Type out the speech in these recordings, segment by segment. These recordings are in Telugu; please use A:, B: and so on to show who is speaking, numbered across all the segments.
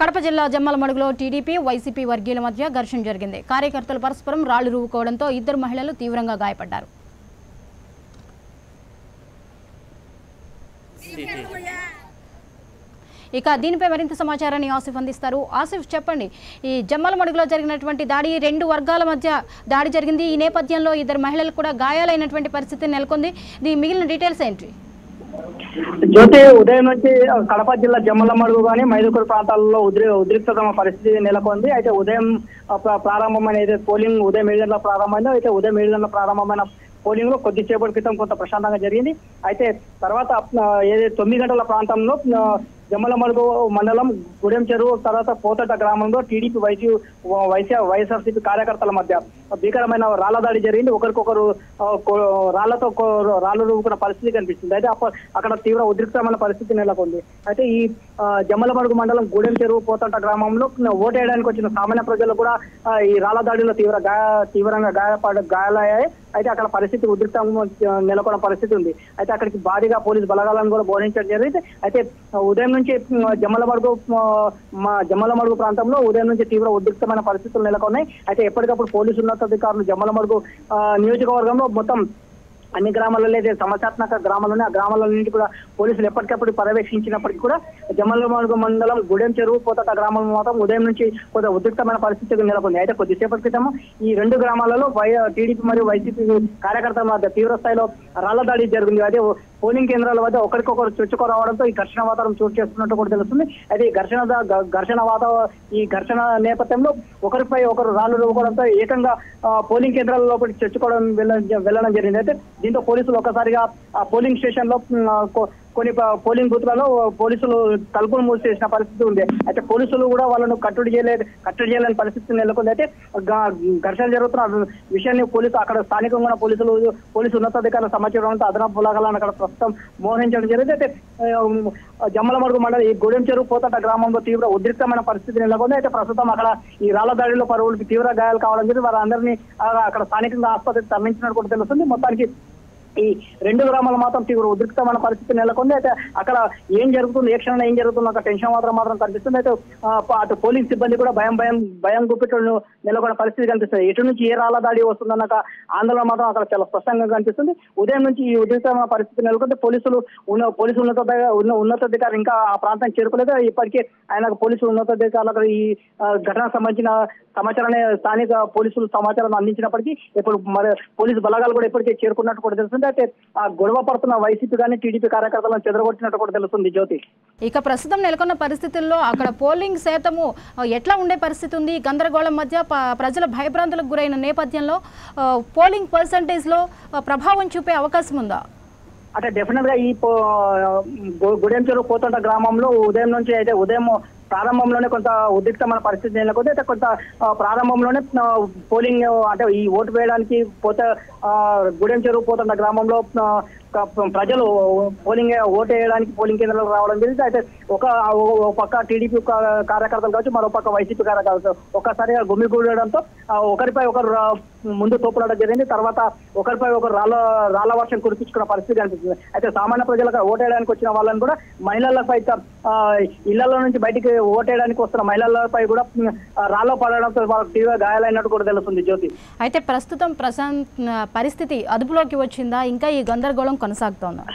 A: కడప జిల్లా జమ్మలమడుగులో టీడీపీ వైసీపీ వర్గీయుల మధ్య ఘర్షణ జరిగింది. కార్యకర్తలు పరస్పరం రాళ్ళు రూపుకోవడంతో ఇద్దరు మహిళలు తీవ్రంగా గాయపడ్డారు. ఇక దీనిపై మరింత సమాచారాన్ని ఆసిఫ్ అందిస్తారు. ఆసిఫ్ చెప్పండి ఈ జమ్మలమడుగులో జరిగినటువంటి దాడి రెండు వర్గాల మధ్య దాడి జరిగింది. ఈ నేపథ్యంలో ఇద్దరు మహిళలు కూడా గాయాలైనటువంటి పరిస్థితి నెలకొంది. దీని మిగిలిన డీటెయిల్స్ ఏంటి?
B: జ్యోతి ఉదయం నుంచి కడప జిల్లా జమ్మలమడుగు కానీ మైదుకూరు ప్రాంతాల్లో ఉద్రి ఉద్రిక్తమ పరిస్థితి నెలకొంది. అయితే ఉదయం ప్రారంభమైన అయితే పోలింగ్ ఉదయం ఏడు గంటల ప్రారంభమైందో అయితే ఉదయం ఏడు గంటల ప్రారంభమైన పోలింగ్లో కొద్దిసేపటి క్రితం కొంత ప్రశాంతంగా జరిగింది. అయితే తర్వాత ఏదైతే తొమ్మిది గంటల ప్రాంతంలో జమ్మలమడుగు మండలం గుడెం చెరువు తర్వాత పోతట గ్రామంలో టీడీపీ వైసీ వైసీ వైఎస్ఆర్సీపీ కార్యకర్తల మధ్య భీకరమైన రాళ్ళ దాడి జరిగింది. ఒకరికొకరు రాళ్ళతో రాళ్ళు రాళ్ళు రూపుకున్న పరిస్థితి కనిపిస్తుంది. అయితే అప్ప- అక్కడ తీవ్ర ఉద్రిక్తమైన పరిస్థితి నెలకొంది. అయితే ఈ జమ్మలమడుగు మండలం గూడెం చెరువు పోతట గ్రామంలో ఓటేయడానికి వచ్చిన సామాన్య ప్రజలు కూడా ఈ రాళ్ళ దాడిలో తీవ్ర గాయ తీవ్రంగా గాయపడ గాయాలయ్యాయి. అయితే అక్కడ పరిస్థితి ఉద్రిక్తంగా నెలకొన్న పరిస్థితి ఉంది. అయితే అక్కడికి భారీగా పోలీసు బలగాలను కూడా బోధించడం జరిగింది. అయితే ఉదయం నుంచి జమ్మలమడుగు మా జమ్మలమడుగు ప్రాంతంలో ఉదయం నుంచి తీవ్ర ఉద్రిక్తమైన పరిస్థితులు నెలకొన్నాయి. అయితే ఎప్పటికప్పుడు పోలీసు ఉన్నతాధికారులు జమ్మలమడుగు నియోజకవర్గంలో మొత్తం అన్ని గ్రామాలలో అయితే సమస్యాత్మక గ్రామాలను ఆ గ్రామాలన్నింటి కూడా పోలీసులు ఎప్పటికప్పుడు పర్యవేక్షించినప్పటికీ కూడా జమ్మలమడుగు మండలం గుడెం చెరువు పోతట గ్రామం మాత్రం ఉదయం నుంచి కొంత ఉద్రిక్తమైన పరిస్థితి నెలకొంది. అయితే కొద్దిసేపటి క్రితం ఈ రెండు గ్రామాలలో వై టీడీపీ మరియు వైసీపీ కార్యకర్తల మధ్య తీవ్ర స్థాయిలో రాళ్ళ దాడి జరిగింది. అదే పోలింగ్ కేంద్రాల వద్ద ఒకరికొకరు చొచ్చుకోరావడంతో ఈ ఘర్షణ వాతావరణం చోటు చేసుకున్నట్టు కూడా తెలుస్తుంది. అయితే ఈ ఘర్షణ ఘర్షణ వాతావరణం ఈ ఘర్షణ నేపథ్యంలో ఒకరిపై ఒకరు రాళ్ళు రువ్వడంతో ఏకంగా పోలింగ్ కేంద్రాల లోపలికి చొచ్చుకోవడం వెళ్ళడం జరిగింది. అయితే దీంతో పోలీసులు ఒకసారిగా పోలింగ్ స్టేషన్లో కొన్ని పోలింగ్ బూత్లలో పోలీసులు తలుపులు మూసేసిన పరిస్థితి ఉంది. అయితే పోలీసులు కూడా వాళ్ళను కట్టడి చేయలేదు కట్టడి చేయలేని పరిస్థితి నెలకొంది. అయితే ఘర్షణ జరుగుతున్న విషయాన్ని పోలీసు అక్కడ స్థానికంగా పోలీసులు పోలీసు ఉన్నతాధికారుల సమాచారంతో అదనపు బలగాలను అక్కడ ప్రస్తుతం మోహరించడం జరిగింది. అయితే జమ్మలమడుగు మండలం ఈ గూడెం చెరువు పోతట గ్రామంలో తీవ్ర ఉద్రిక్తమైన పరిస్థితి నెలకొంది. అయితే ప్రస్తుతం అక్కడ ఈ రాళ్ళ దాడిలో పరువులకి తీవ్ర గాయాలు కావడం జరిగింది. వారందరినీ అక్కడ స్థానికంగా ఆసుపత్రికి తరలించినట్టు కూడా తెలుస్తుంది. మొత్తానికి ఈ రెండు గ్రామాలు మాత్రం తీవ్ర ఉద్రిక్తమైన పరిస్థితి నెలకొంది. అయితే అక్కడ ఏం జరుగుతుంది? ఏ క్షణం ఏం జరుగుతుంది ఒక టెన్షన్ మాత్రం మాత్రం కనిపిస్తుంది. అయితే అటు పోలీస్ సిబ్బంది కూడా భయం భయం భయం గుప్పిటలు నెలకొన్న పరిస్థితి కనిపిస్తుంది. ఎటు నుంచి ఏ రాళ్ళ దాడి వస్తుందన్న ఆందోళన మాత్రం అక్కడ చాలా స్పష్టంగా కనిపిస్తుంది. ఉదయం నుంచి ఈ ఉద్రిక్తమైన పరిస్థితి నెలకొంది. పోలీసులు ఉన్న పోలీసు ఉన్నత ఉన్న ఉన్నతాధికారులు ఇంకా ఆ ప్రాంతానికి చేరుకోలేదు. ఇప్పటికే ఆయన పోలీసు ఉన్నతాధికారులకు ఈ ఘటనకు సంబంధించిన సమాచారాన్ని స్థానిక పోలీసులు సమాచారం అందించినప్పటికీ ఇప్పుడు మరి పోలీసు బలగాలు కూడా ఇప్పటికే చేరుకున్నట్టు కూడా తెలుస్తుంది. అయితే ఆ గొడవ పడుతున్న వైసీపీ కానీ టీడీపీ కార్యకర్తలను చెదరగొట్టినట్టు కూడా తెలుస్తుంది జ్యోతి.
A: ఇక ప్రస్తుతం నెలకొన్న పరిస్థితుల్లో అక్కడ పోలింగ్ శాతము ఎట్లా ఉండే పరిస్థితి ఉంది? గందరగోళం మధ్య ప్రజల భయభ్రాంతులకు గురైన నేపథ్యంలో పోలింగ్ పర్సంటేజ్లో ప్రభావం చూపే అవకాశం ఉందా?
B: అంటే డెఫినెట్గా ఈ పో- గు- గుడెం చెరువు పోతుంట గ్రామంలో ఉదయం నుంచి అయితే ఉదయం ప్రారంభంలోనే కొంత ఉద్రిక్తమైన పరిస్థితి నెలకొంది అయితే కొంత ప్రారంభంలోనే పోలింగ్ అంటే ఈ ఓటు వేయడానికి పోత ఆ, గుడెం చెరువు పోతున్న గ్రామంలో ప్రజలు పోలింగ్ ఓటు వేయడానికి పోలింగ్ కేంద్రాలకు రావడం జరిగింది. అయితే ఒక పక్క టీడీపీ కార్యకర్తలు కావచ్చు మరో పక్క వైసీపీ కార్యకర్తలు ఒక్కసారిగా గుమిగూడడంతో ఒకరిపై ఒకరు రా- ముందు తోపులాడడం జరిగింది. తర్వాత ఒకరిపై ఒకరు రాళ్ళ రాళ్ళ వర్షం కురిపించుకున్న పరిస్థితి కనిపిస్తుంది. అయితే సామాన్య ప్రజలకు ఓటేయడానికి వచ్చిన వాళ్ళని కూడా మహిళలపై సైతం ఇళ్ళలో నుంచి బయటికి ఓటేయడానికి వస్తున్న మహిళలపై కూడా రాళ్ళ పడడంతో వాళ్ళకి తీవ్ర గాయాలైనట్టు కూడా తెలుస్తుంది జ్యోతి.
A: అయితే ప్రస్తుతం ప్రశాంత్ పరిస్థితి అదుపులోకి వచ్చిందా? ఇంకా ఈ గందరగోళం కొనసాగుతోందా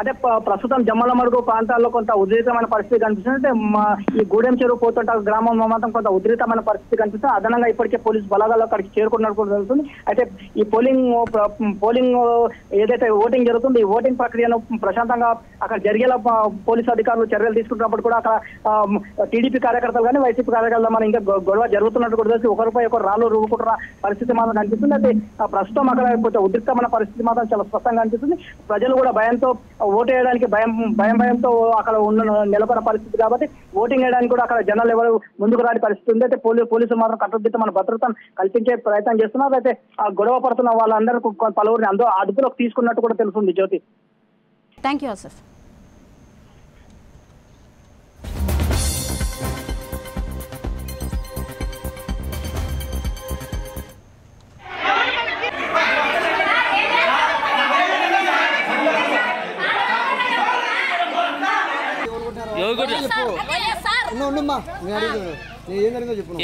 B: అంటే ప్రస్తుతం జమ్మలమడుగు ప్రాంతాల్లో కొంత ఉద్రితమైన పరిస్థితి కనిపిస్తుంది. అంటే మా ఈ గూడెం చెరువు పోతుంట గ్రామం మాత్రం కొంత ఉద్రితమైన పరిస్థితి కనిపిస్తుంది. అదనంగా ఇప్పటికే పోలీసు బలగాలు అక్కడికి చేరుకున్నట్టు కూడా తెలుస్తుంది. అయితే ఈ పోలింగ్ పోలింగ్ ఏదైతే ఓటింగ్ జరుగుతుంది ఈ ఓటింగ్ ప్రక్రియను ప్రశాంతంగా అక్కడ జరిగేలా పోలీసు అధికారులు చర్యలు తీసుకుంటున్నప్పుడు కూడా అక్కడ టీడీపీ కార్యకర్తలు కానీ వైసీపీ కార్యకర్తలు మన ఇంకా గొడవ జరుగుతున్నట్టు కూడా తెలిసి ఒకరిపై ఒకరు రాళ్ళు రూపుకుంటున్న పరిస్థితి మాత్రం కనిపిస్తుంది. అయితే ప్రస్తుతం అక్కడ కొంచెం ఉద్రిక్తమైన పరిస్థితి మాత్రం చాలా స్పష్టంగా కనిపిస్తుంది. ప్రజలు కూడా భయంతో ఓటు వేయడానికి భయం భయం భయంతో అక్కడ ఉన్న నిలబడిన పరిస్థితి కాబట్టి ఓటింగ్ వేయడానికి కూడా అక్కడ జనాలు ఎవరు ముందుకు రాని పరిస్థితి ఉంది. అయితే పోలీ పోలీసులు మాత్రం కట్టుదిట్టమైన భద్రతను కల్పించే ప్రయత్నం చేస్తున్నారు. అయితే ఆ గొడవ పడుతున్న వాళ్ళందరూ పలువురిని అందరూ అదుపులోకి తీసుకున్నట్టు కూడా తెలుస్తుంది జ్యోతి.
A: థ్యాంక్ యూ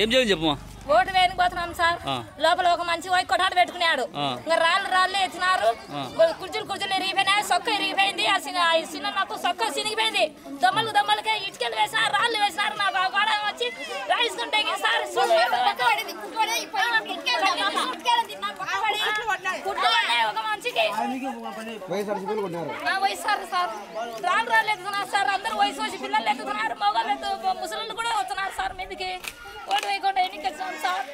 C: ఏం
D: ఓటు వేయనికి పోతున్నాం సార్. లోపల ఒక మంచి వైట్ కొట్టాడు పెట్టుకున్నాడు. ఇంకా రాళ్ళు రాళ్ళు ఎత్తినారు. కుర్చీలు కుర్చీలు ఇరిగిపోయినాయి సొక్క ఇరిగిపోయింది ఆ చిన్న నాకు సొక్క చినిగిపోయింది దొమ్మలకు దొమ్మలకే ఇటుకలు వేసినారు రాళ్ళు వేసినారు. నాకు ఆ గోడ వచ్చి రాయిస్తుంటే ఇంక సార్ కుట్లు పడ్డాయి ఒక మనిషికి
C: వైఎస్ఆర్ సిపిలు కొట్టినారు
D: నా వయసు సార్ సార్ రాళ్ళు రాళ్ళు ఎత్తుతున్నారు సార్ అందరూ వయసు వచ్చి పిల్లలు ఎత్తుతున్నారు మగవాళ్ళు ఎత్తు ముసలు కూడా వస్తున్నారు సార్ మీదకి ఓటు వేయకుండా ఎన్నిక వచ్చాం సార్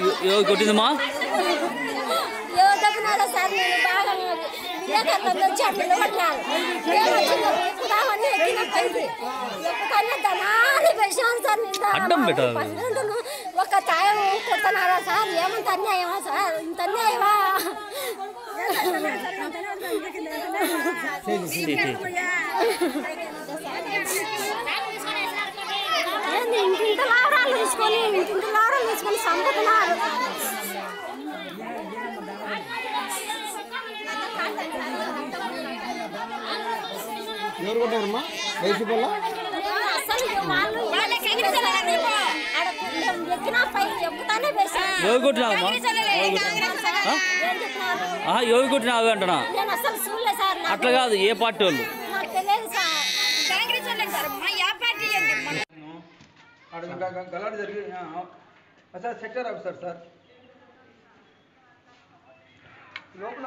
E: ఎవ- ఎవరు కొట్టిందమ్మా
F: ఎవరు తగ్గినారో సార్ నేను బాగా విలేకరులు వచ్చాడు నిలబడ్డాను ఏమొచ్చిందో
E: అడ్డం
F: ఒక తాయం కొడుతున్నారా సార్? ఏమంత అన్యాయమా సార్? ఇంత అన్యాయమా? ఇంటింత లావరాలు తీసుకొని ఇంటింత లావరాలు తీసుకొని సంపుతున్నారు ఎక్కినా పై ఎక్కుతానే వేశారు
E: ఎవరు కొట్టినావమ్మా
F: ఏం చెప్పినారు
E: ఆహా, ఎవరు కొట్టినావు అంటున్నా?
F: నేను అసలు చూడలే సార్ నాకు
E: అట్లా కాదు ఏ పార్టీ వాళ్ళు?
F: నాకు తెలియదు సార్
G: ఆడ గ- గ- గలాట జరిగి ఆ, ఆ, సార్ సెక్టర్ ఆఫీసర్ సార్. లోపల